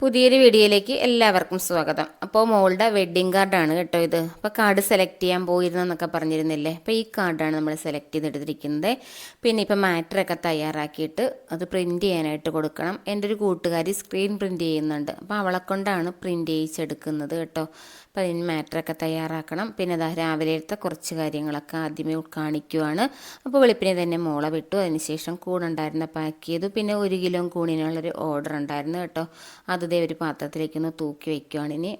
പുതിയൊരു വീഡിയോയിലേക്ക് എല്ലാവർക്കും സ്വാഗതം. അപ്പോൾ മോളുടെ വെഡ്ഡിങ് കാർഡാണ് കേട്ടോ ഇത്. അപ്പോൾ കാർഡ് സെലക്ട് ചെയ്യാൻ പോയിരുന്നെന്നൊക്കെ പറഞ്ഞിരുന്നില്ലേ? അപ്പോൾ ഈ കാർഡാണ് നമ്മൾ സെലക്ട് ചെയ്തെടുത്തിരിക്കുന്നത്. പിന്നെ ഇപ്പോൾ മാറ്ററൊക്കെ തയ്യാറാക്കിയിട്ട് അത് പ്രിന്റ് ചെയ്യാനായിട്ട് കൊടുക്കണം. എന്റെ ഒരു കൂട്ടുകാരി സ്ക്രീൻ പ്രിന്റ് ചെയ്യുന്നുണ്ട്. അപ്പോൾ അവളെ കൊണ്ടാണ് പ്രിന്റ് ചെയ്യിച്ചെടുക്കുന്നത് കേട്ടോ. അപ്പോൾ അതിന് മാറ്ററൊക്കെ തയ്യാറാക്കണം. പിന്നെ അതാ രാവിലെത്തെ കുറച്ച് കാര്യങ്ങളൊക്കെ ആദ്യമേ കാണിക്കുവാണ്. അപ്പോൾ വെളുപ്പിനെ തന്നെ മോളെ വിട്ടു. അതിനുശേഷം കൂണുണ്ടായിരുന്ന പാക്ക് ചെയ്തു. പിന്നെ ഒരു കിലോ കൂണിനുള്ളൊരു ഓർഡർ ഉണ്ടായിരുന്നു കേട്ടോ. അത് ഒരു പാത്രത്തിലേക്കൊന്ന് തൂക്കി വെക്കുവാണ് ഇനി.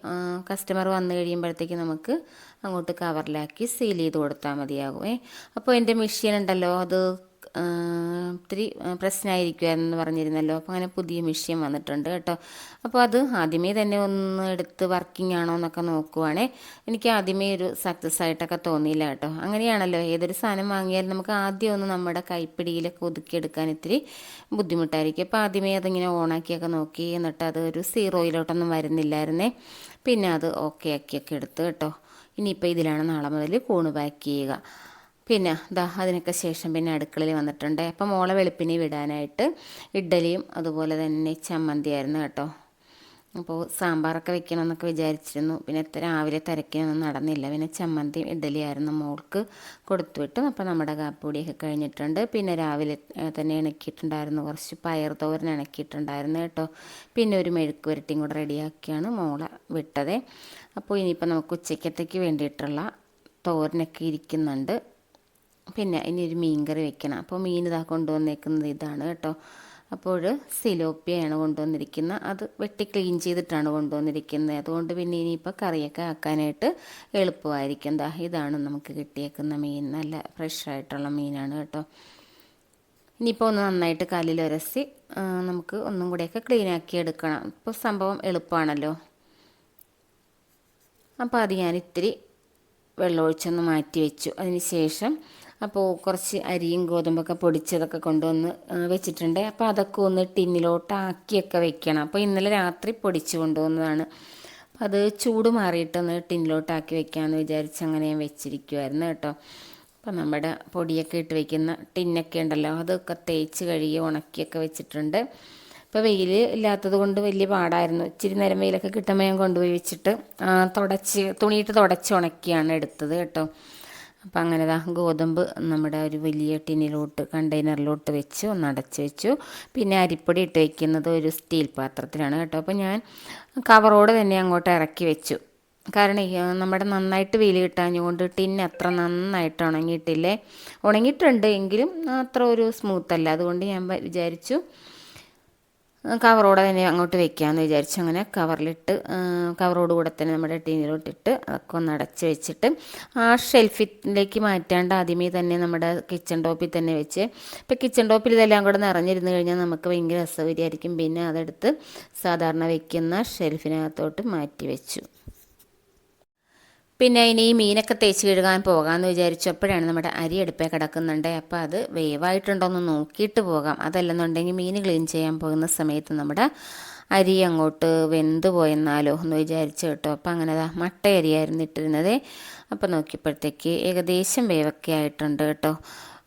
കസ്റ്റമർ വന്നു കഴിയുമ്പോഴത്തേക്ക് നമുക്ക് അങ്ങോട്ട് കവറിലാക്കി സീൽ ചെയ്ത് കൊടുത്താൽ മതിയാകും അപ്പോൾ എന്റെ മെഷീൻ ഉണ്ടല്ലോ അത് ഇത്തിരി എന്ന് പറഞ്ഞിരുന്നല്ലോ. അപ്പോൾ അങ്ങനെ പുതിയ മെഷീൻ വന്നിട്ടുണ്ട് കേട്ടോ. അപ്പോൾ അത് ആദ്യമേ തന്നെ ഒന്ന് എടുത്ത് വർക്കിംഗ് ആണോ എന്നൊക്കെ നോക്കുവാണേ. എനിക്ക് ആദ്യമേ ഒരു സക്സസ് ആയിട്ടൊക്കെ തോന്നിയില്ല കേട്ടോ. അങ്ങനെയാണല്ലോ. ഏതൊരു സാധനം വാങ്ങിയാലും നമുക്ക് ആദ്യം ഒന്ന് നമ്മുടെ കൈപ്പിടിയിലൊക്കെ ഒതുക്കിയെടുക്കാൻ ഇത്തിരി ബുദ്ധിമുട്ടായിരിക്കും. അപ്പോൾ ആദ്യമേ അതിങ്ങനെ ഓണാക്കിയൊക്കെ നോക്കി എന്നിട്ട് അത് ഒരു സീറോയിലോട്ടൊന്നും വരുന്നില്ലായിരുന്നേ. പിന്നെ അത് ഓക്കെ ആക്കിയൊക്കെ എടുത്ത് കേട്ടോ. ഇനിയിപ്പോൾ ഇതിലാണ് നാളെ മുതൽ കൂണ് പാക്ക് ചെയ്യുക. പിന്നെ ദാ അതിനൊക്കെ ശേഷം പിന്നെ അടുക്കളയിൽ വന്നിട്ടുണ്ട്. അപ്പം മോളെ വെളുപ്പിനെ വിടാനായിട്ട് ഇഡ്ഡലിയും അതുപോലെ തന്നെ ചമ്മന്തിയായിരുന്നു കേട്ടോ. അപ്പോൾ സാമ്പാറൊക്കെ വെക്കണം എന്നൊക്കെ വിചാരിച്ചിരുന്നു. പിന്നെ രാവിലെ തിരക്കിനൊന്നും നടന്നില്ല. പിന്നെ ചമ്മന്തിയും ഇഡ്ഡലിയായിരുന്നു മോൾക്ക് കൊടുത്തു വിട്ടു. അപ്പോൾ നമ്മുടെ കാപ്പുപൊടിയൊക്കെ കഴിഞ്ഞിട്ടുണ്ട്. പിന്നെ രാവിലെ തന്നെ ഇണക്കിയിട്ടുണ്ടായിരുന്നു. കുറച്ച് പയർ തോരൻ ഇണക്കിയിട്ടുണ്ടായിരുന്നു കേട്ടോ. പിന്നെ ഒരു മെഴുക്ക് വരട്ടിയും കൂടെ റെഡിയാക്കിയാണ് മോളെ വിട്ടത്. അപ്പോൾ ഇനിയിപ്പോൾ നമുക്ക് ഉച്ചക്കത്തേക്ക് വേണ്ടിയിട്ടുള്ള തോരനൊക്കെ ഇരിക്കുന്നുണ്ട്. പിന്നെ ഇനി ഒരു മീൻ കറി വെക്കണം. അപ്പോൾ മീൻ ഇതാ കൊണ്ടുവന്നേക്കുന്നത് ഇതാണ് കേട്ടോ. അപ്പോൾ സിലോപ്പിയാണ് കൊണ്ടുവന്നിരിക്കുന്നത് അത് വെട്ടി ക്ലീൻ ചെയ്തിട്ടാണ് കൊണ്ടുവന്നിരിക്കുന്നത്. അതുകൊണ്ട് പിന്നെ ഇനിയിപ്പോൾ കറിയൊക്കെ ആക്കാനായിട്ട് എളുപ്പമായിരിക്കും. ദാ ഇതാണ് നമുക്ക് കിട്ടിയേക്കുന്ന മീൻ. നല്ല ഫ്രഷ് ആയിട്ടുള്ള മീനാണ് കേട്ടോ. ഇനിയിപ്പോൾ ഒന്ന് നന്നായിട്ട് കല്ലിൽ ഉരസി നമുക്ക് ഒന്നും കൂടെയൊക്കെ ക്ലീൻ ആക്കി എടുക്കണം. ഇപ്പോൾ സംഭവം എളുപ്പമാണല്ലോ. അപ്പോൾ അത് ഞാൻ ഇത്തിരി വെള്ളമൊഴിച്ചൊന്ന് മാറ്റി വെച്ചു. അതിന് ശേഷം അപ്പോൾ കുറച്ച് അരിയും ഗോതമ്പൊക്കെ പൊടിച്ചതൊക്കെ കൊണ്ടുവന്ന് വെച്ചിട്ടുണ്ട്. അപ്പോൾ അതൊക്കെ ഒന്ന് ടിന്നിലോട്ട് ആക്കിയൊക്കെ വെക്കണം. അപ്പോൾ ഇന്നലെ രാത്രി പൊടിച്ച് കൊണ്ടുവന്നതാണ്. അപ്പോൾ അത് ചൂട് മാറിയിട്ടൊന്ന് ടിന്നിലോട്ടാക്കി വെക്കാമെന്ന് വിചാരിച്ച് അങ്ങനെ ഞാൻ വെച്ചിരിക്കുമായിരുന്നു കേട്ടോ. അപ്പം നമ്മുടെ പൊടിയൊക്കെ ഇട്ട് വെക്കുന്ന ടിന്നൊക്കെ ഉണ്ടല്ലോ അതൊക്കെ തേച്ച് കഴുകി ഉണക്കിയൊക്കെ വെച്ചിട്ടുണ്ട്. ഇപ്പോൾ വെയിൽ ഇല്ലാത്തത് കൊണ്ട് വലിയ പാടായിരുന്നു. ഇച്ചിരി നേരം വെയിലൊക്കെ കിട്ടുമ്പോൾ ഞാൻ കൊണ്ടുപോയി വെച്ചിട്ട് തുടച്ച് തുണിയിട്ട് തുടച്ച് ഉണക്കിയാണ് എടുത്തത് കേട്ടോ. അപ്പോൾ അങ്ങനെ ദാ ഗോതമ്പ് നമ്മുടെ ഒരു വലിയ ടിന്നിലോട്ട് കണ്ടെയ്നറിലോട്ട് വെച്ച് ഒന്ന് അടച്ച് വെച്ചു. പിന്നെ അരിപ്പൊടി ഇട്ട് വെക്കുന്നത് ഒരു സ്റ്റീൽ പാത്രത്തിലാണ് കേട്ടോ. അപ്പോൾ ഞാൻ കവറോട് തന്നെ അങ്ങോട്ട് ഇറക്കി വെച്ചു. കാരണം നമ്മുടെ നന്നായിട്ട് വെയിൽ കിട്ടാഞ്ഞുകൊണ്ട് ടിന്ന് അത്ര നന്നായിട്ട് ഉണങ്ങിയിട്ടില്ലേ? ഉണങ്ങിയിട്ടുണ്ട് എങ്കിലും അത്ര ഒരു സ്മൂത്തല്ല അതുകൊണ്ട് ഞാൻ വിചാരിച്ചു കവറോടെ തന്നെ അങ്ങോട്ട് വെക്കാമെന്ന് വിചാരിച്ചു. അങ്ങനെ കവറിലിട്ട് കവറോട് കൂടെ തന്നെ നമ്മുടെ ടീനിലോട്ടിട്ട് അതൊക്കെ ഒന്ന് അടച്ച് വെച്ചിട്ട് ആ ഷെൽഫിലേക്ക് മാറ്റാണ്ട് ആദ്യമേ തന്നെ നമ്മുടെ കിച്ചൺ ടോപ്പിൽ തന്നെ വെച്ച്. ഇപ്പോൾ കിച്ചൺ ടോപ്പിൽ ഇതെല്ലാം കൂടെ നിറഞ്ഞിരുന്ന് കഴിഞ്ഞാൽ നമുക്ക് ഭയങ്കര അസൗകര്യമായിരിക്കും. പിന്നെ അതെടുത്ത് സാധാരണ വെക്കുന്ന ഷെൽഫിനകത്തോട്ട് മാറ്റി വെച്ചു. പിന്നെ ഇനി ഈ മീനൊക്കെ തേച്ച് കഴുകാൻ പോകാമെന്ന് വിചാരിച്ചപ്പോഴാണ് നമ്മുടെ അരി അടുപ്പേ കിടക്കുന്നുണ്ട്. അപ്പോൾ അത് വേവായിട്ടുണ്ടോയെന്ന് നോക്കിയിട്ട് പോകാം. അതല്ലെന്നുണ്ടെങ്കിൽ മീൻ ക്ലീൻ ചെയ്യാൻ പോകുന്ന സമയത്ത് നമ്മുടെ അരി അങ്ങോട്ട് വെന്ത് പോയെന്നാലോ എന്ന് വിചാരിച്ചു കേട്ടോ. അപ്പോൾ അങ്ങനെ അതാ മട്ട അരിയായിരുന്നു ഇട്ടിരുന്നത്. അപ്പോൾ നോക്കിയപ്പോഴത്തേക്ക് ഏകദേശം വേവൊക്കെ ആയിട്ടുണ്ട് കേട്ടോ.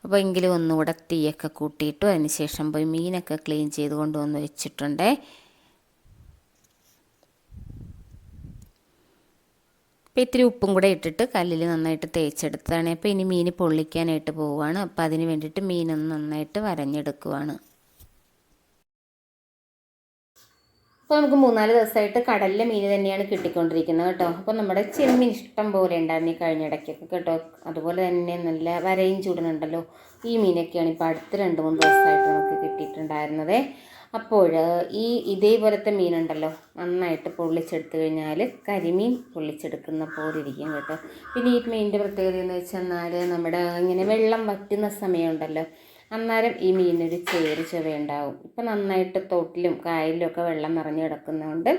അപ്പോൾ എങ്കിലും ഒന്നുകൂടെ തീയൊക്കെ കൂട്ടിയിട്ടു അതിന് ശേഷം പോയി മീനൊക്കെ ക്ലീൻ ചെയ്ത് കൊണ്ടുവന്ന് വെച്ചിട്ടുണ്ടേ. അപ്പോൾ ഇത്തിരി ഉപ്പും കൂടെ ഇട്ടിട്ട് കല്ലിൽ നന്നായിട്ട് തേച്ചെടുത്തതാണ്. അപ്പോൾ ഇനി മീൻ പൊള്ളിക്കാനായിട്ട് പോവുകയാണ് അപ്പോൾ അതിന് വേണ്ടിയിട്ട് മീനൊന്ന് നന്നായിട്ട് വരഞ്ഞെടുക്കുവാണ്. അപ്പോൾ നമുക്ക് മൂന്നാൽ ദിവസമായിട്ട് കടലിലെ മീൻ തന്നെയാണ് കിട്ടിക്കൊണ്ടിരിക്കുന്നത് കേട്ടോ. അപ്പോൾ നമ്മുടെ ചെമ്മീൻ ഇഷ്ടം പോലെ ഉണ്ടായിരുന്നു ഈ കഴിഞ്ഞ ഇടയ്ക്കൊക്കെ കേട്ടോ. അതുപോലെ തന്നെ നല്ല വരയും ചൂടനുണ്ടല്ലോ ഈ മീനൊക്കെയാണ് ഇപ്പോൾ അടുത്ത രണ്ട് മൂന്ന് ദിവസമായിട്ട് നമുക്ക് കിട്ടിയിട്ടുണ്ടായിരുന്നത്. അപ്പോൾ ഈ ഇതേപോലത്തെ മീനുണ്ടല്ലോ നന്നായിട്ട് പൊള്ളിച്ചെടുത്ത് കഴിഞ്ഞാൽ കരിമീൻ പൊള്ളിച്ചെടുക്കുന്ന പോലെ ഇരിക്കും കേട്ടോ. പിന്നെ ഈ മീനിന്റെ പ്രത്യേകത എന്ന് വെച്ചെന്നാൽ നമ്മുടെ ഇങ്ങനെ വെള്ളം വറ്റുന്ന സമയമുണ്ടല്ലോ അന്നേരം ഈ മീനൊരു ചേര് ചുവയുണ്ടാവും. ഇപ്പം നന്നായിട്ട് തോട്ടിലും കായലിലും ഒക്കെ വെള്ളം നിറഞ്ഞു കിടക്കുന്നതുകൊണ്ട്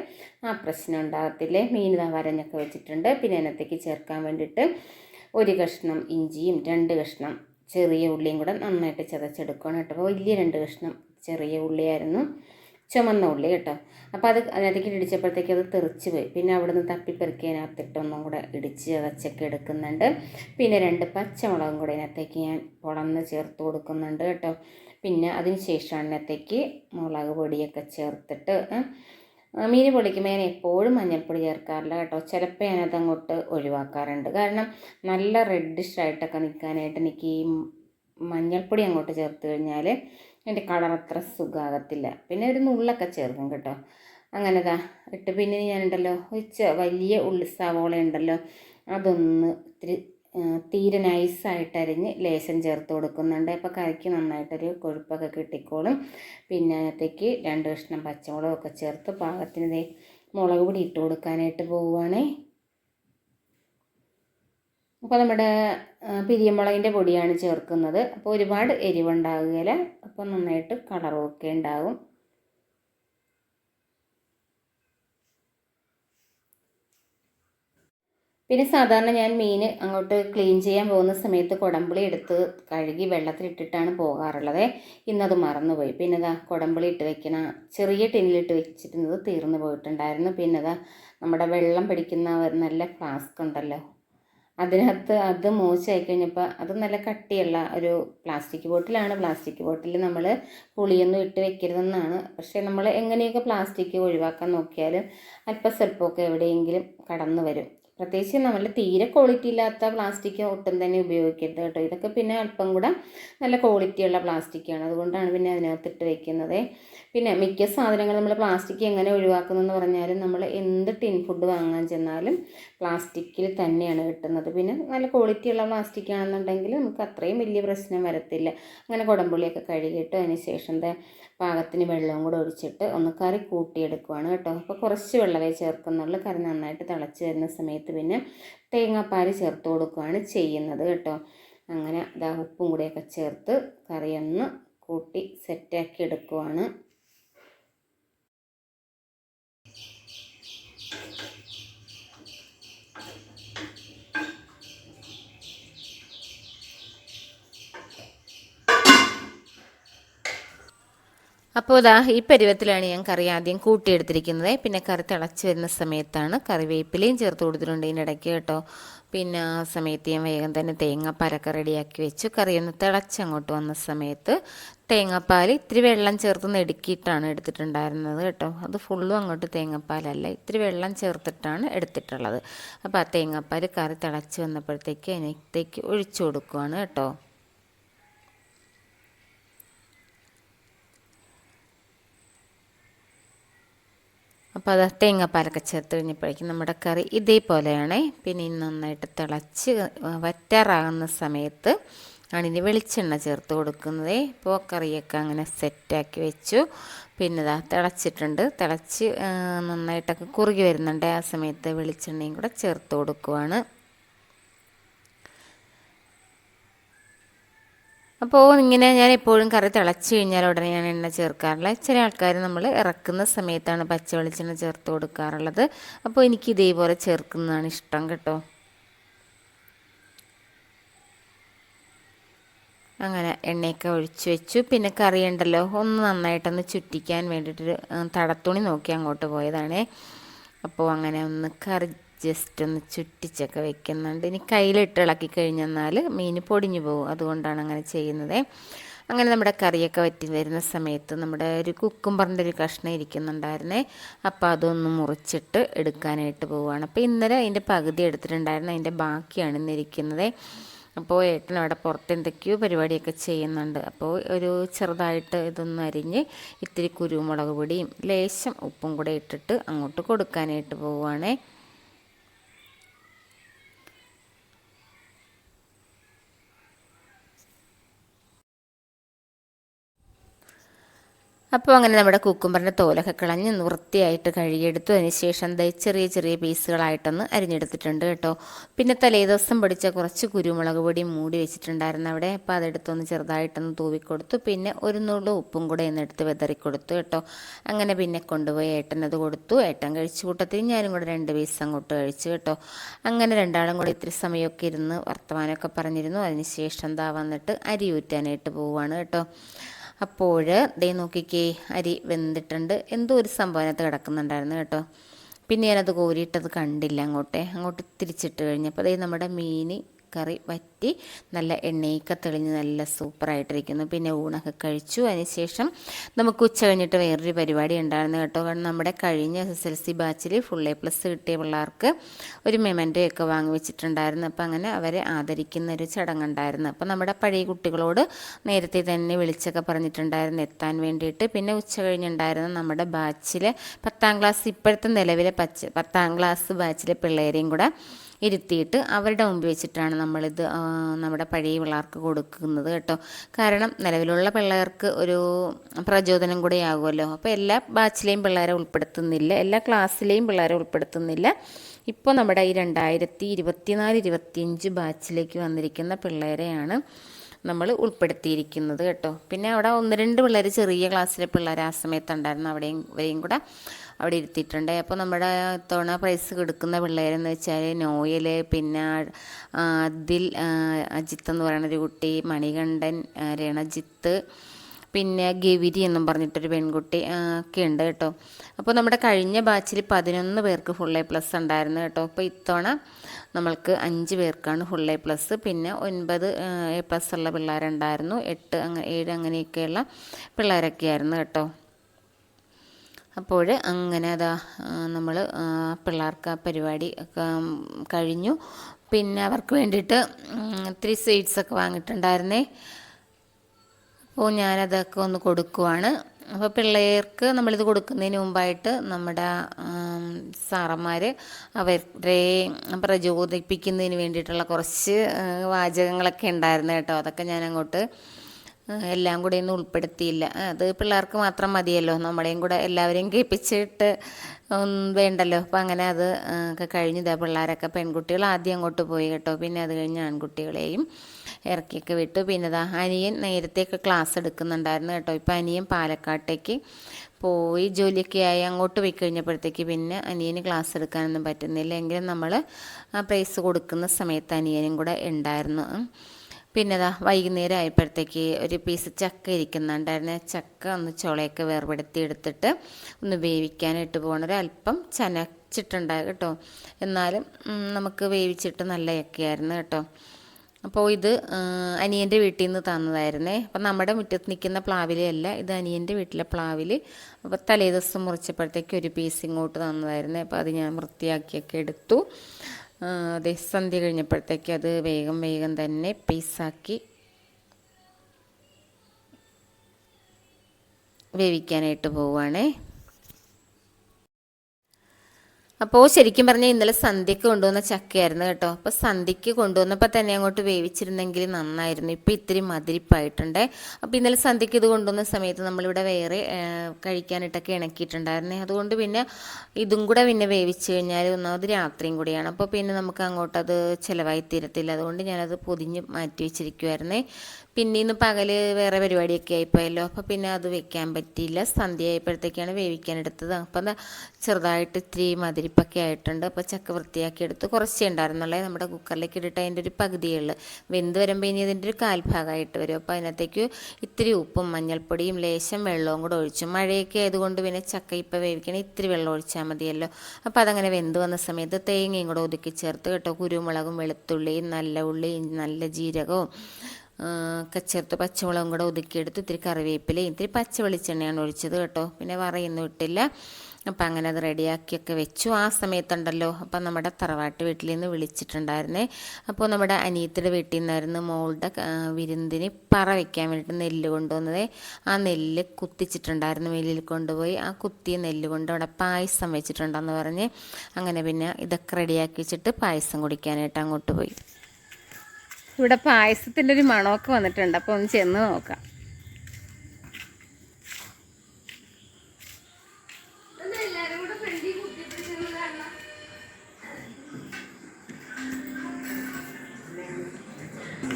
ആ പ്രശ്നം ഉണ്ടാകത്തില്ലേ. മീൻ വരഞ്ഞൊക്കെ വെച്ചിട്ടുണ്ട്. പിന്നെ അതിനകത്തേക്ക് ചേർക്കാൻ വേണ്ടിയിട്ട് ഒരു കഷ്ണം ഇഞ്ചിയും രണ്ട് കഷ്ണം ചെറിയ ഉള്ളിയും കൂടെ നന്നായിട്ട് ചതച്ചെടുക്കണം കേട്ടോ. വലിയ രണ്ട് കഷ്ണം ചെറിയ ഉള്ളിയായിരുന്നു. ചുമന്ന ഉള്ളി കേട്ടോ. അപ്പോൾ അത് അതിനകത്തേക്ക് ഇടിച്ചപ്പോഴത്തേക്ക് അത് തെറിച്ച് പോയി. പിന്നെ അവിടെ തപ്പിപ്പെറുക്കി അതിനകത്തിട്ട് ഒന്നും കൂടെ ഇടിച്ച് ചതച്ചൊക്കെ എടുക്കുന്നുണ്ട്. പിന്നെ രണ്ട് പച്ചമുളകും കൂടെ അതിനകത്തേക്ക് ഞാൻ പൊളന്ന് ചേർത്ത് കൊടുക്കുന്നുണ്ട് കേട്ടോ. പിന്നെ അതിന് ശേഷമാണ് അതിനകത്തേക്ക് മുളക് പൊടിയൊക്കെ ചേർത്തിട്ട് മീൻ പൊളിക്കുമ്പോൾ ഞാൻ എപ്പോഴും മഞ്ഞൾപ്പൊടി ചേർക്കാറില്ല കേട്ടോ. ചിലപ്പോൾ ഞാനത് അങ്ങോട്ട് ഒഴിവാക്കാറുണ്ട്. കാരണം നല്ല റെഡിഷ് ആയിട്ടൊക്കെ നിൽക്കാനായിട്ട് എനിക്ക് ഈ മഞ്ഞൾപ്പൊടി അങ്ങോട്ട് ചേർത്ത് കഴിഞ്ഞാൽ എന്റെ കളർ അത്ര സുഖമാകത്തില്ല പിന്നെ ഒരു നുള്ളൊക്കെ ചേർക്കും കേട്ടോ. അങ്ങനെ ദാ ഇട്ട് പിന്നെ ഞാനുണ്ടല്ലോ ഒരു ചെ- വലിയ ഉള്ളി സവോള ഉണ്ടല്ലോ അതൊന്ന് ഇത്തിരി തീരെ നൈസായിട്ട് അരിഞ്ഞ് ലേശം ചേർത്ത് കൊടുക്കുന്നുണ്ട്. അപ്പോൾ കറിക്ക് നന്നായിട്ടൊരു കൊഴുപ്പൊക്കെ കിട്ടിക്കോളും. പിന്നെ അതിനകത്തേക്ക് രണ്ട് കഷ്ണം പച്ചമുളകൊക്കെ ചേർത്ത് പാകത്തിന് മുളക് പൊടി ഇട്ട് കൊടുക്കാനായിട്ട് പോവുകയാണേ അപ്പോൾ നമ്മുടെ പിരിയമുളകിന്റെ പൊടിയാണ് ചേർക്കുന്നത്. അപ്പോൾ ഒരുപാട് എരിവുണ്ടാകുകയില്ല. അപ്പോൾ നന്നായിട്ട് കളറൊക്കെ ഉണ്ടാകും. പിന്നെ സാധാരണ ഞാൻ മീൻ അങ്ങോട്ട് ക്ലീൻ ചെയ്യാൻ പോകുന്ന സമയത്ത് കുടമ്പുളി എടുത്ത് കഴുകി വെള്ളത്തിലിട്ടിട്ടാണ് പോകാറുള്ളത്. ഇന്നത് മറന്നുപോയി. പിന്നെ ഇതാ കുടമ്പുളി ഇട്ട് വെക്കണ ചെറിയ ടിന്നിലിട്ട് വെച്ചിരുന്നത് തീർന്നു പോയിട്ടുണ്ടായിരുന്നു. പിന്നെ ഇതാ നമ്മുടെ വെള്ളം പിടിക്കുന്ന നല്ല ഫ്ലാസ്ക് ഉണ്ടല്ലോ. അതിനകത്ത് അത് മോശമായി കഴിഞ്ഞപ്പോൾ അത് നല്ല കട്ടിയുള്ള ഒരു പ്ലാസ്റ്റിക് ബോട്ടിലാണ്. പ്ലാസ്റ്റിക് ബോട്ടിൽ നമ്മൾ പുളിയൊന്നും ഇട്ട് വെക്കരുതെന്നാണ്. പക്ഷേ നമ്മൾ എങ്ങനെയൊക്കെ പ്ലാസ്റ്റിക് ഒഴിവാക്കാൻ നോക്കിയാലും അല്പം സ്വല്പമൊക്കെ എവിടെയെങ്കിലും കടന്നു വരും. പ്രത്യേകിച്ച് നമ്മൾ തീരെ ക്വാളിറ്റി ഇല്ലാത്ത പ്ലാസ്റ്റിക് ഒട്ടും തന്നെ ഉപയോഗിക്കരുത് കേട്ടോ. ഇതൊക്കെ പിന്നെ അല്പം കൂടെ നല്ല ക്വാളിറ്റിയുള്ള പ്ലാസ്റ്റിക്കാണ് അതുകൊണ്ടാണ് പിന്നെ അതിനകത്തിട്ട് വെക്കുന്നത്. പിന്നെ മിക്ക സാധനങ്ങൾ നമ്മൾ പ്ലാസ്റ്റിക് എങ്ങനെ ഒഴിവാക്കുന്നതെന്ന് പറഞ്ഞാലും നമ്മൾ എന്ത് ടിൻ ഫുഡ് വാങ്ങാൻ ചെന്നാലും പ്ലാസ്റ്റിക്കിൽ തന്നെയാണ് കിട്ടുന്നത്. പിന്നെ നല്ല ക്വാളിറ്റി ഉള്ള പ്ലാസ്റ്റിക് ആണെന്നുണ്ടെങ്കിൽ നമുക്ക് അത്രയും വലിയ പ്രശ്നം വരത്തില്ല. അങ്ങനെ കുടംപുളിയൊക്കെ കഴുകിയിട്ട് അതിന് ശേഷം പാകത്തിന് വെള്ളവും കൂടെ ഒഴിച്ചിട്ട് ഒന്ന് കറി കൂട്ടിയെടുക്കുവാണ് കേട്ടോ. അപ്പോൾ കുറച്ച് വെള്ളമേ ചേർക്കുന്നുള്ളൂ. കറി നന്നായിട്ട് തിളച്ച് വരുന്ന സമയത്ത് പിന്നെ തേങ്ങാപ്പാൽ ചേർത്ത് കൊടുക്കുകയാണ് ചെയ്യുന്നത് കേട്ടോ. അങ്ങനെ ഇതാ ഉപ്പും കൂടെയൊക്കെ ചേർത്ത് കറിയൊന്ന് കൂട്ടി സെറ്റാക്കി എടുക്കുവാണ് അപ്പോൾ ഇതാ ഈ പരുവത്തിലാണ് ഞാൻ കറി ആദ്യം കൂട്ടിയെടുത്തിരിക്കുന്നത്. പിന്നെ കറി തിളച്ച് വരുന്ന സമയത്താണ് കറിവേപ്പിലയും ചേർത്ത് കൊടുത്തിട്ടുണ്ട് ഇതിനിടയ്ക്ക് കേട്ടോ. പിന്നെ ആ സമയത്ത് ഞാൻ വേഗം തന്നെ തേങ്ങാപ്പാലൊക്കെ റെഡിയാക്കി വെച്ചു. കറി ഒന്ന് തിളച്ചങ്ങോട്ട് വന്ന സമയത്ത് തേങ്ങാപ്പാൽ ഇത്തിരി വെള്ളം ചേർത്ത് നെടുക്കിയിട്ടാണ് എടുത്തിട്ടുണ്ടായിരുന്നത് കേട്ടോ. അത് ഫുള്ളും അങ്ങോട്ട് തേങ്ങാപ്പാലല്ല ഇത്തിരി വെള്ളം ചേർത്തിട്ടാണ് എടുത്തിട്ടുള്ളത്. അപ്പോൾ ആ തേങ്ങാപ്പാൽ കറി തിളച്ച് വന്നപ്പോഴത്തേക്ക് അതിനകത്തേക്ക് ഒഴിച്ചു കൊടുക്കുവാണ് കേട്ടോ. അപ്പോൾ അത് തേങ്ങാപ്പാലൊക്കെ ചേർത്ത് കഴിഞ്ഞപ്പോഴേക്കും നമ്മുടെ കറി ഇതേപോലെയാണ്. പിന്നെ ഇനി നന്നായിട്ട് തിളച്ച് വറ്റാറാകുന്ന സമയത്ത് ആണിന് വെളിച്ചെണ്ണ ചേർത്ത് കൊടുക്കുന്നത്. ഇപ്പോൾ കറിയൊക്കെ അങ്ങനെ സെറ്റാക്കി വെച്ചു. പിന്നെ ഇതാ തിളച്ചിട്ടുണ്ട്. തിളച്ച് നന്നായിട്ടൊക്കെ കുറുകി വരുന്നുണ്ട്. ആ സമയത്ത് വെളിച്ചെണ്ണയും കൂടെ ചേർത്ത് കൊടുക്കുവാണ്. അപ്പോൾ ഇങ്ങനെ ഞാൻ എപ്പോഴും കറി തിളച്ച് കഴിഞ്ഞാൽ ഉടനെ ഞാൻ എണ്ണ ചേർക്കാറില്ല. ചില ആൾക്കാർ നമ്മൾ ഇറക്കുന്ന സമയത്താണ് പച്ച വെളിച്ചെണ്ണ ചേർത്ത് കൊടുക്കാറുള്ളത്. അപ്പോൾ എനിക്ക് ഇതേപോലെ ചേർക്കുന്നതാണ് ഇഷ്ടം കേട്ടോ. അങ്ങനെ എണ്ണയൊക്കെ ഒഴിച്ചു വെച്ചു. പിന്നെ കറി ഉണ്ടല്ലോ ഒന്ന് നന്നായിട്ടൊന്ന് ചുറ്റിക്കാൻ വേണ്ടിയിട്ടൊരു തടത്തുണി നോക്കി അങ്ങോട്ട് പോയതാണേ. അപ്പോൾ അങ്ങനെ ഒന്ന് കറി ജസ്റ്റ് ഒന്ന് ചുറ്റിച്ചൊക്കെ വെക്കുന്നുണ്ട്. ഇനി കയ്യിലിട്ട് ഇളക്കി കഴിഞ്ഞെന്നാൽ മീൻ പൊടിഞ്ഞു പോകും. അതുകൊണ്ടാണ് അങ്ങനെ ചെയ്യുന്നത്. അങ്ങനെ നമ്മുടെ കറിയൊക്കെ വറ്റി വരുന്ന സമയത്ത് നമ്മുടെ ഒരു കുക്കുംബറിന്റെ ഒരു കഷ്ണം ഇരിക്കുന്നുണ്ടായിരുന്നേ അപ്പോൾ അതൊന്ന് മുറിച്ചിട്ട് എടുക്കാനായിട്ട് പോവുകയാണ്. അപ്പോൾ ഇന്നലെ അതിന്റെ പകുതി എടുത്തിട്ടുണ്ടായിരുന്നു. അതിന്റെ ബാക്കിയാണ് ഇന്നിരിക്കുന്നത് അപ്പോൾ ഏട്ടൻ അവിടെ പുറത്ത് എന്തൊക്കെയോ പരിപാടിയൊക്കെ ചെയ്യുന്നുണ്ട്. അപ്പോൾ ഒരു ചെറുതായിട്ട് ഇതൊന്ന് അരിഞ്ഞ് ഇത്തിരി കുരുമുളക് പൊടിയും ലേശം ഉപ്പും കൂടെ ഇട്ടിട്ട് അങ്ങോട്ട് കൊടുക്കാനായിട്ട് പോവുകയാണേ. അപ്പോൾ അങ്ങനെ നമ്മുടെ കുക്കുംബറിന്റെ തോലൊക്കെ കളഞ്ഞ് ഒന്ന് വൃത്തിയായിട്ട് കഴുകിയെടുത്തു. അതിന് ശേഷം ചെറിയ ചെറിയ പീസുകളായിട്ടൊന്ന് അരിഞ്ഞെടുത്തിട്ടുണ്ട് കേട്ടോ. പിന്നെ തലേ ദിവസം പൊടിച്ച കുറച്ച് കുരുമുളക് പൊടി മൂടി വെച്ചിട്ടുണ്ടായിരുന്നു അവിടെ. അപ്പോൾ അതെടുത്തൊന്ന് ചെറുതായിട്ടൊന്ന് തൂവിക്കൊടുത്തു. പിന്നെ ഒരു നുള്ളു ഉപ്പും കൂടെ എന്നെടുത്ത് വെതറിക്കൊടുത്തു കേട്ടോ. അങ്ങനെ പിന്നെ കൊണ്ടുപോയി ഏട്ടനത് കൊടുത്തു. ഏട്ടൻ കഴിച്ചു കൂട്ടത്തിൽ ഞാനും കൂടെ രണ്ട് പീസ് അങ്ങോട്ട് കഴിച്ചു കേട്ടോ. അങ്ങനെ രണ്ടാളും കൂടെ ഇത്തിരി സമയമൊക്കെ ഇരുന്ന് വർത്തമാനമൊക്കെ പറഞ്ഞിരുന്നു. അതിന് ശേഷം എന്താ വന്നിട്ട് അരി ഊറ്റാനായിട്ട് പോവുകയാണ് കേട്ടോ. അപ്പോൾ ദേ നോക്കിക്കേ അരി വെന്തിട്ടുണ്ട്. എന്തോ ഒരു സംഭവനകത്ത് കിടക്കുന്നുണ്ടായിരുന്നു കേട്ടോ. പിന്നെ ഞാനത് കോരിയിട്ടത് കണ്ടില്ല അങ്ങോട്ടേ. അങ്ങോട്ട് തിരിച്ചിട്ട് കഴിഞ്ഞപ്പോൾ അതേ നമ്മുടെ മീൻ കറി വറ്റി നല്ല എണ്ണയൊക്കെ തെളിഞ്ഞ് നല്ല സൂപ്പറായിട്ടിരിക്കുന്നു. പിന്നെ ഊണൊക്കെ കഴിച്ചു. അതിനുശേഷം നമുക്ക് ഉച്ച കഴിഞ്ഞിട്ട് വേറൊരു പരിപാടി ഉണ്ടായിരുന്നു കേട്ടോ. കാരണം നമ്മുടെ കഴിഞ്ഞ എസ് എസ് എൽ സി ബാച്ചിൽ ഫുൾ എ പ്ലസ് കിട്ടിയ പിള്ളേർക്ക് ഒരു മെമന്റോയൊക്കെ വാങ്ങി വെച്ചിട്ടുണ്ടായിരുന്നു. അപ്പോൾ അങ്ങനെ അവരെ ആദരിക്കുന്ന ഒരു ചടങ്ങുണ്ടായിരുന്നു. അപ്പോൾ നമ്മുടെ പഴയ കുട്ടികളോട് നേരത്തെ തന്നെ വിളിച്ചൊക്കെ പറഞ്ഞിട്ടുണ്ടായിരുന്നു എത്താൻ വേണ്ടിയിട്ട്. പിന്നെ ഉച്ച കഴിഞ്ഞുണ്ടായിരുന്ന നമ്മുടെ ബാച്ചിലെ പത്താം ക്ലാസ് ഇപ്പോഴത്തെ നിലവിലെ പച്ച പത്താം ക്ലാസ് ബാച്ചിലെ പിള്ളേരെയും കൂടെ ഇരുത്തിയിട്ട് അവരുടെ മുമ്പിൽ വെച്ചിട്ടാണ് നമ്മളിത് നമ്മുടെ പഴയ പിള്ളേർക്ക് കൊടുക്കുന്നത് കേട്ടോ. കാരണം നിലവിലുള്ള പിള്ളേർക്ക് ഒരു പ്രചോദനം കൂടെ ആകുമല്ലോ അപ്പോൾ എല്ലാ ബാച്ചിലെയും പിള്ളേരെ ഉൾപ്പെടുത്തുന്നില്ല എല്ലാ ക്ലാസ്സിലെയും പിള്ളേരെ ഉൾപ്പെടുത്തുന്നില്ല. ഇപ്പോൾ നമ്മുടെ ഈ രണ്ടായിരത്തി ഇരുപത്തിനാല് ഇരുപത്തിയഞ്ച് ബാച്ചിലേക്ക് വന്നിരിക്കുന്ന പിള്ളേരെയാണ് നമ്മൾ ഉൾപ്പെടുത്തിയിരിക്കുന്നത് കേട്ടോ. പിന്നെ അവിടെ ഒന്ന് രണ്ട് പിള്ളേർ ചെറിയ ക്ലാസ്സിലെ പിള്ളേർ ആ സമയത്തുണ്ടായിരുന്നു അവിടെയും ഇവരെയും കൂടെ. അവിടെ ഇരുത്തിയിട്ടുണ്ട്. അപ്പോൾ നമ്മുടെ തവണ പ്രൈസ് കൊടുക്കുന്ന പിള്ളേരെന്ന് വെച്ചാൽ നോയൽ പിന്നെ അതിൽ അജിത്ത് എന്ന് പറയുന്ന ഒരു കുട്ടി മണികണ്ഠൻ രണജിത്ത് പിന്നെ ഗവിരി എന്നും പറഞ്ഞിട്ടൊരു പെൺകുട്ടി ഒക്കെ ഉണ്ട് കേട്ടോ. അപ്പോൾ നമ്മുടെ കഴിഞ്ഞ ബാച്ചിൽ പതിനൊന്ന് പേർക്ക് ഫുൾ എ പ്ലസ് ഉണ്ടായിരുന്നു കേട്ടോ. അപ്പോൾ ഇത്തവണ നമ്മൾക്ക് അഞ്ച് പേർക്കാണ് ഫുൾ എ പ്ലസ് പിന്നെ ഒൻപത് എ പ്ലസ് ഉള്ള പിള്ളേരുണ്ടായിരുന്നു. എട്ട് അങ്ങനെ ഏഴ് അങ്ങനെയൊക്കെയുള്ള പിള്ളേരൊക്കെ ആയിരുന്നു കേട്ടോ. അപ്പോൾ അങ്ങനെ അതാ നമ്മൾ പിള്ളേർക്ക് ആ പരിപാടി കഴിഞ്ഞു. പിന്നെ അവർക്ക് വേണ്ടിയിട്ട് ഇത്തിരി സ്വീറ്റ്സൊക്കെ വാങ്ങിയിട്ടുണ്ടായിരുന്നേ. അപ്പോൾ ഞാനതൊക്കെ ഒന്ന് കൊടുക്കുവാണ്. അപ്പോൾ പിള്ളേർക്ക് നമ്മളിത് കൊടുക്കുന്നതിന് മുമ്പായിട്ട് നമ്മുടെ സാറന്മാർ അവരെ പ്രചോദിപ്പിക്കുന്നതിന് വേണ്ടിയിട്ടുള്ള കുറച്ച് വാചകങ്ങളൊക്കെ ഉണ്ടായിരുന്നു കേട്ടോ. അതൊക്കെ ഞാൻ അങ്ങോട്ട് എല്ലാം കൂടെ ഒന്നും ഉൾപ്പെടുത്തിയില്ല. അത് പിള്ളേർക്ക് മാത്രം മതിയല്ലോ. നമ്മുടെയും കൂടെ എല്ലാവരെയും കേൾപ്പിച്ചിട്ട് വേണ്ടല്ലോ. അപ്പം അങ്ങനെ അത് ഒക്കെ കഴിഞ്ഞിതാ പിള്ളേരൊക്കെ പെൺകുട്ടികൾ ആദ്യം അങ്ങോട്ട് പോയി കേട്ടോ. പിന്നെ അത് കഴിഞ്ഞ് ആൺകുട്ടികളെയും ഇറക്കിയൊക്കെ വിട്ടു. പിന്നെ ഇതാ അനിയൻ നേരത്തെയൊക്കെ ക്ലാസ് എടുക്കുന്നുണ്ടായിരുന്നു കേട്ടോ. ഇപ്പം അനിയൻ പാലക്കാട്ടേക്ക് പോയി ജോലിയൊക്കെ ആയി അങ്ങോട്ട് പോയി കഴിഞ്ഞപ്പോഴത്തേക്ക് പിന്നെ അനിയന് ക്ലാസ് എടുക്കാനൊന്നും പറ്റുന്നില്ല. എങ്കിലും നമ്മൾ ആ പ്രൈസ് കൊടുക്കുന്ന സമയത്ത് അനിയനും കൂടെ ഉണ്ടായിരുന്നു. പിന്നെ അതാ വൈകുന്നേരം ആയപ്പോഴത്തേക്ക് ഒരു പീസ് ചക്ക ഇരിക്കുന്നുണ്ടായിരുന്നു. ചക്ക ഒന്ന് ചുളയൊക്കെ വേർപെടുത്തി എടുത്തിട്ട് ഒന്ന് വേവിക്കാനായിട്ട് പോകണം ഒരല്പം ചനച്ചിട്ടുണ്ടായി കേട്ടോ. എന്നാലും നമുക്ക് വേവിച്ചിട്ട് നല്ല ചക്കയായിരുന്നു കേട്ടോ. അപ്പോൾ ഇത് അനിയന്റെ വീട്ടിൽ നിന്ന് തന്നതായിരുന്നേ. അപ്പം നമ്മുടെ മുറ്റത്ത് നിൽക്കുന്ന പ്ലാവിലല്ല ഇത് അനിയന്റെ വീട്ടിലെ പ്ലാവിൽ അപ്പോൾ തലേ ദിവസം മുറിച്ചപ്പോഴത്തേക്ക് ഒരു പീസ് ഇങ്ങോട്ട് തന്നതായിരുന്നേ. അപ്പോൾ അത് ഞാൻ വൃത്തിയാക്കിയൊക്കെ എടുത്തു. അതെ സന്ധ്യ കഴിഞ്ഞപ്പോഴത്തേക്ക് അത് വേഗം വേഗം തന്നെ പീസാക്കി വേവിക്കാനായിട്ട് പോവുകയാണേ. അപ്പോൾ ശരിക്കും പറഞ്ഞാൽ ഇന്നലെ സന്ധ്യക്ക് കൊണ്ടുവന്ന ചക്കയായിരുന്നു കേട്ടോ. അപ്പോൾ സന്ധ്യക്ക് കൊണ്ടുവന്നപ്പോൾ തന്നെ അങ്ങോട്ട് വേവിച്ചിരുന്നെങ്കിൽ നന്നായിരുന്നു. ഇപ്പോൾ ഇത്തിരി മതിരിപ്പായിട്ടുണ്ട്. അപ്പോൾ ഇന്നലെ സന്ധ്യക്ക് ഇത് കൊണ്ടുവന്ന സമയത്ത് നമ്മളിവിടെ വേറെ കഴിക്കാനിട്ടൊക്കെ ഇണക്കിയിട്ടുണ്ടായിരുന്നേ. അതുകൊണ്ട് പിന്നെ ഇതും കൂടെ പിന്നെ വേവിച്ച് കഴിഞ്ഞാൽ ഒന്നാമത് രാത്രിയും കൂടിയാണ്. അപ്പോൾ പിന്നെ നമുക്ക് അങ്ങോട്ട് അത് ചിലവായി തീരത്തില്ല. അതുകൊണ്ട് ഞാനത് പൊതിഞ്ഞ് മാറ്റി വെച്ചിരിക്കുമായിരുന്നേ പിന്നെ ഇന്ന് പകൽ വേറെ പരിപാടിയൊക്കെ ആയിപ്പോയല്ലോ. അപ്പോൾ പിന്നെ അത് വെക്കാൻ പറ്റിയില്ല. സന്ധ്യ ആയപ്പോഴത്തേക്കാണ് വേവിക്കാൻ എടുത്തത്. അപ്പം ചെറുതായിട്ട് ഇത്തിരി മതിരിപ്പൊക്കെ ആയിട്ടുണ്ട്. അപ്പോൾ ചക്ക വൃത്തിയാക്കി എടുത്ത് കുറച്ചേ ഉണ്ടായിരുന്നുള്ളേ. നമ്മുടെ കുക്കറിലേക്ക് ഇട്ടിട്ട് അതിന്റെ ഒരു പകുതിയുള്ളു വെന്ത് വരുമ്പോൾ ഇനി അതിന്റെ ഒരു കാൽഭാഗമായിട്ട് വരും. അപ്പോൾ അതിനകത്തേക്ക് ഇത്തിരി ഉപ്പും മഞ്ഞൾപ്പൊടിയും ലേശം വെള്ളവും കൂടെ ഒഴിച്ചു. മഴയൊക്കെ ആയതുകൊണ്ട് പിന്നെ ചക്ക ഇപ്പോൾ വേവിക്കണേ ഇത്തിരി വെള്ളം ഒഴിച്ചാൽ മതിയല്ലോ. അപ്പോൾ അതങ്ങനെ വെന്ത് വന്ന സമയത്ത് തേങ്ങയും കൂടെ ഒതുക്കി ചേർത്ത് കേട്ടോ. കുരുമുളകും വെളുത്തുള്ളിയും നല്ല ഉള്ളിയും നല്ല ജീരകവും ചേർത്ത് പച്ചമുളകും കൂടെ ഒതുക്കിയെടുത്ത് ഇത്തിരി കറിവേപ്പിലയും ഇത്തിരി പച്ച വെളിച്ചെണ്ണയാണ് ഒഴിച്ചത് കേട്ടോ. പിന്നെ വറയൊന്നും ഇട്ടില്ല. അപ്പം അങ്ങനെ അത് റെഡിയാക്കിയൊക്കെ വെച്ചു. ആ സമയത്തുണ്ടല്ലോ. അപ്പം നമ്മുടെ തറവാട്ട് വീട്ടിൽ നിന്ന് വിളിച്ചിട്ടുണ്ടായിരുന്നേ. അപ്പോൾ നമ്മുടെ അനിയത്തിയുടെ വീട്ടിൽ നിന്നായിരുന്നു മോളുടെ വിരുന്നിന് പറ വെക്കാൻ വേണ്ടിയിട്ട് നെല്ല് കൊണ്ടുവന്നത്. ആ നെല്ല് കുത്തിച്ചിട്ടുണ്ടായിരുന്നു വെളിയിൽ കൊണ്ടുപോയി. ആ കുത്തിയ നെല്ല് കൊണ്ട് അവിടെ പായസം വെച്ചിട്ടുണ്ടെന്ന് പറഞ്ഞ് അങ്ങനെ പിന്നെ ഇതൊക്കെ റെഡിയാക്കി വെച്ചിട്ട് പായസം കുടിക്കാനായിട്ട് അങ്ങോട്ട് പോയി. ഇവിടെ പായസത്തിന്റെ ഒരു മണമൊക്കെ വന്നിട്ടുണ്ട്. അപ്പോൾ ഒന്ന് ചെന്ന് നോക്കാം.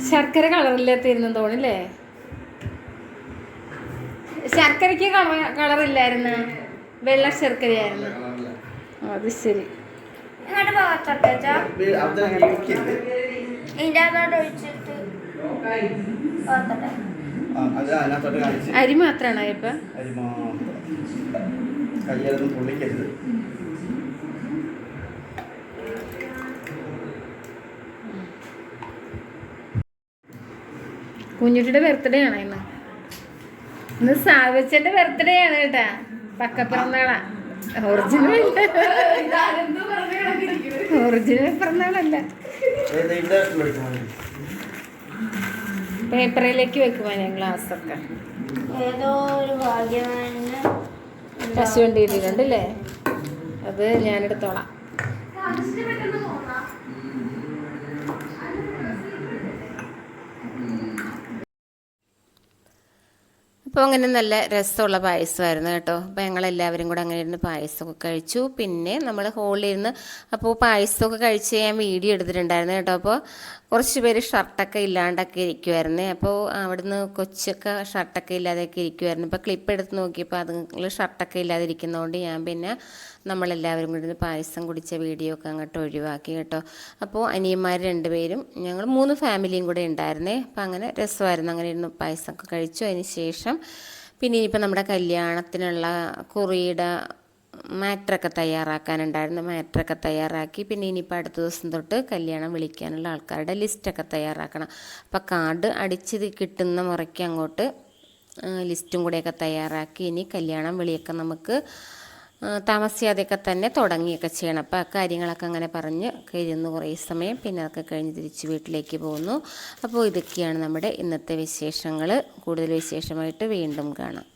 ശർക്കര കളറില്ലാത്തിരുന്നു തോന്നില്ലേ ശർക്കരയ്ക്ക് കളറില്ലായിരുന്നു? വെള്ള ശർക്കരയായിരുന്നു. അത് ശരി. അരി മാത്രാണ് ഇപ്പം അരി മാത്രം. കയ്യിലൊന്നും പൊള്ളിക്കരുത്. കുഞ്ഞുട്ടിയുടെ ബർത്ത്ഡേ ആണ് ഇന്ന്. ഇന്ന് സാവിച്ചന്റെ ബർത്ത്ഡേ ആണ് കേട്ടാ. പക്കപ്പിറന്നാളാ ഒറിജിനൽ ഒറിജിനൽ പിറന്നാളല്ല. പേപ്പറിലേക്ക് വെക്കുവാൻ ഗ്ലാസ് ഒക്കെ. ഏതോ ഒരു ഭാഗ്യവാന് കശുവണ്ടി ഇട്ടിട്ടുണ്ടല്ലേ അത് ഞാനെടുത്തോളാം അപ്പോൾ അങ്ങനെ നല്ല രസമുള്ള പായസമായിരുന്നു കേട്ടോ. അപ്പോൾ ഞങ്ങളെല്ലാവരും കൂടെ അങ്ങനെ ഇരുന്ന് പായസമൊക്കെ കഴിച്ചു. പിന്നെ നമ്മൾ ഹോളിൽ ഇരുന്ന് അപ്പോൾ പായസമൊക്കെ കഴിച്ച് ഞാൻ വീഡിയോ എടുത്തിട്ടുണ്ടായിരുന്നു കേട്ടോ. അപ്പോൾ കുറച്ച് പേര് ഷർട്ടൊക്കെ ഇല്ലാണ്ടൊക്കെ ഇരിക്കുമായിരുന്നേ അപ്പോൾ അവിടുന്ന് കൊച്ചൊക്കെ ഷർട്ടൊക്കെ ഇല്ലാതെയൊക്കെ ഇരിക്കുമായിരുന്നു ഇപ്പോൾ ക്ലിപ്പ് എടുത്ത് നോക്കിയപ്പോൾ അതുങ്ങൾ ഷർട്ടൊക്കെ ഇല്ലാതെ ഇരിക്കുന്നതുകൊണ്ട് ഞാൻ പിന്നെ നമ്മളെല്ലാവരും കൂടി പായസം കുടിച്ച വീഡിയോ ഒക്കെ അങ്ങോട്ട് ഒഴിവാക്കി കേട്ടോ. അപ്പോൾ അനിയന്മാർ രണ്ടുപേരും ഞങ്ങൾ മൂന്ന് ഫാമിലിയും കൂടെ ഉണ്ടായിരുന്നേ. അപ്പം അങ്ങനെ രസമായിരുന്നു. അങ്ങനെ ഇരുന്ന് പായസമൊക്കെ കഴിച്ചു. അതിന് ശേഷം പിന്നെ ഇനിയിപ്പോൾ നമ്മുടെ കല്യാണത്തിനുള്ള കുറിയുടെ മാറ്ററൊക്കെ തയ്യാറാക്കാനുണ്ടായിരുന്നു. മാറ്ററൊക്കെ തയ്യാറാക്കി പിന്നെ ഇനിയിപ്പോൾ അടുത്ത ദിവസം തൊട്ട് കല്യാണം വിളിക്കാനുള്ള ആൾക്കാരുടെ ലിസ്റ്റൊക്കെ തയ്യാറാക്കണം. അപ്പോൾ കാർഡ് അടിച്ച് കിട്ടുന്ന മുറയ്ക്ക് അങ്ങോട്ട് ലിസ്റ്റും കൂടെയൊക്കെ തയ്യാറാക്കി ഇനി കല്യാണം വിളിയൊക്കെ നമുക്ക് താമസിയാതെയൊക്കെ തന്നെ തുടങ്ങിയൊക്കെ ചെയ്യണം. അപ്പോൾ ആ കാര്യങ്ങളൊക്കെ അങ്ങനെ പറഞ്ഞ് കഴിയുന്നു കുറേ സമയം പിന്നെ അതൊക്കെ കഴിഞ്ഞ് തിരിച്ച് വീട്ടിലേക്ക് പോകുന്നു. അപ്പോൾ ഇതൊക്കെയാണ് നമ്മുടെ ഇന്നത്തെ വിശേഷങ്ങൾ കൂടുതൽ വിശേഷമായിട്ട് വീണ്ടും കാണാം.